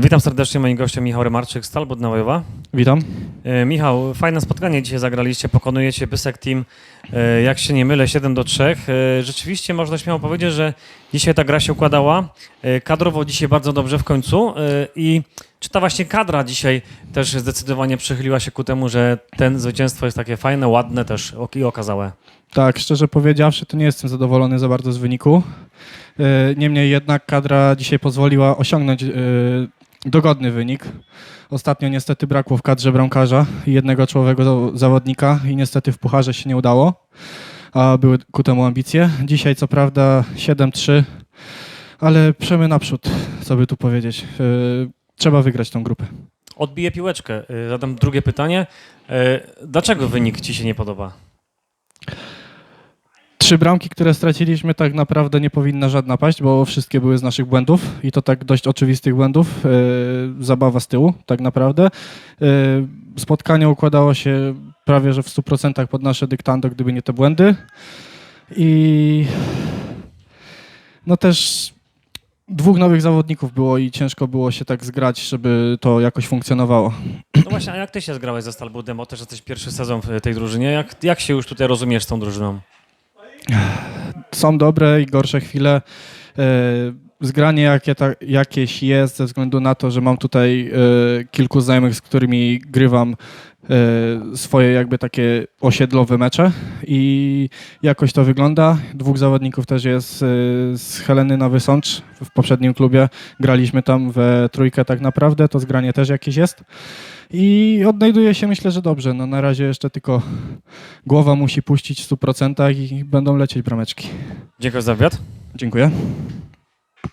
Witam serdecznie, moim gościem Michał Remarczyk, Stal Budnałowa. Witam. E, Michał, fajne spotkanie dzisiaj zagraliście, pokonujecie Bysek Team, e, jak się nie mylę, 7 do 3. E, Rzeczywiście można śmiało powiedzieć, że dzisiaj ta gra się układała. E, Kadrowo dzisiaj bardzo dobrze w końcu e, i czy ta właśnie kadra dzisiaj też zdecydowanie przychyliła się ku temu, że ten zwycięstwo jest takie fajne, ładne też i okazałe. Tak, szczerze powiedziawszy, to nie jestem zadowolony za bardzo z wyniku. E, Niemniej jednak kadra dzisiaj pozwoliła osiągnąć e, dogodny wynik. Ostatnio niestety brakło w kadrze bramkarza i jednego czołowego zawodnika i niestety w pucharze się nie udało, a były ku temu ambicje. Dzisiaj co prawda 7-3, ale przemy naprzód, co by tu powiedzieć. E, Trzeba wygrać tą grupę. Odbiję piłeczkę. E, Zadam drugie pytanie. E, Dlaczego wynik ci się nie podoba? Trzy bramki, które straciliśmy, tak naprawdę nie powinna żadna paść, bo wszystkie były z naszych błędów i to tak dość oczywistych błędów. Yy, zabawa z tyłu, tak naprawdę. Yy, spotkanie układało się prawie że w 100% pod nasze dyktando, gdyby nie te błędy. I no też dwóch nowych zawodników było i ciężko było się tak zgrać, żeby to jakoś funkcjonowało. No właśnie, a jak ty się zgrałeś ze Stalbudem, bo też jesteś pierwszy sezon w tej drużynie. Jak, jak się już tutaj rozumiesz z tą drużyną? Są dobre i gorsze chwile. Zgranie jakie ta, jakieś jest ze względu na to, że mam tutaj e, kilku znajomych, z którymi grywam e, swoje jakby takie osiedlowe mecze i jakoś to wygląda. Dwóch zawodników też jest e, z Heleny na Wysącz w poprzednim klubie. Graliśmy tam we trójkę tak naprawdę, to zgranie też jakieś jest. I odnajduje się myślę, że dobrze. No na razie jeszcze tylko głowa musi puścić w 100% i będą lecieć brameczki. Dziękuję za wywiad. Dziękuję.